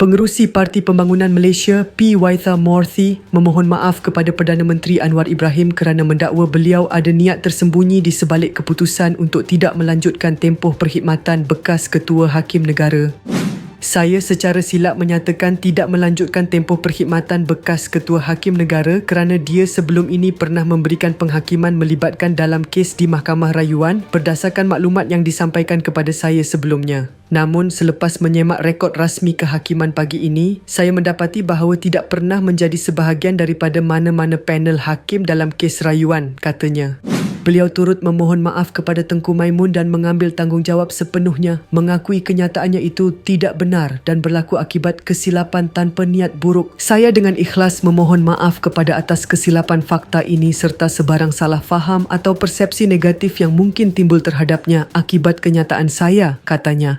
Pengerusi Parti Pembangunan Malaysia P. Waitha Morthy memohon maaf kepada Perdana Menteri Anwar Ibrahim kerana mendakwa beliau ada niat tersembunyi di sebalik keputusan untuk tidak melanjutkan tempoh perkhidmatan bekas Ketua Hakim Negara. Saya secara silap menyatakan tidak melanjutkan tempoh perkhidmatan bekas Ketua Hakim Negara kerana dia sebelum ini pernah memberikan penghakiman melibatkan dalam kes di Mahkamah Rayuan berdasarkan maklumat yang disampaikan kepada saya sebelumnya. Namun selepas menyemak rekod rasmi kehakiman pagi ini, saya mendapati bahawa tidak pernah menjadi sebahagian daripada mana-mana panel hakim dalam kes rayuan, katanya. Beliau turut memohon maaf kepada Tengku Maimun dan mengambil tanggungjawab sepenuhnya mengakui kenyataannya itu tidak benar dan berlaku akibat kesilapan tanpa niat buruk. Saya dengan ikhlas memohon maaf kepada atas kesilapan fakta ini serta sebarang salah faham atau persepsi negatif yang mungkin timbul terhadapnya akibat kenyataan saya, katanya.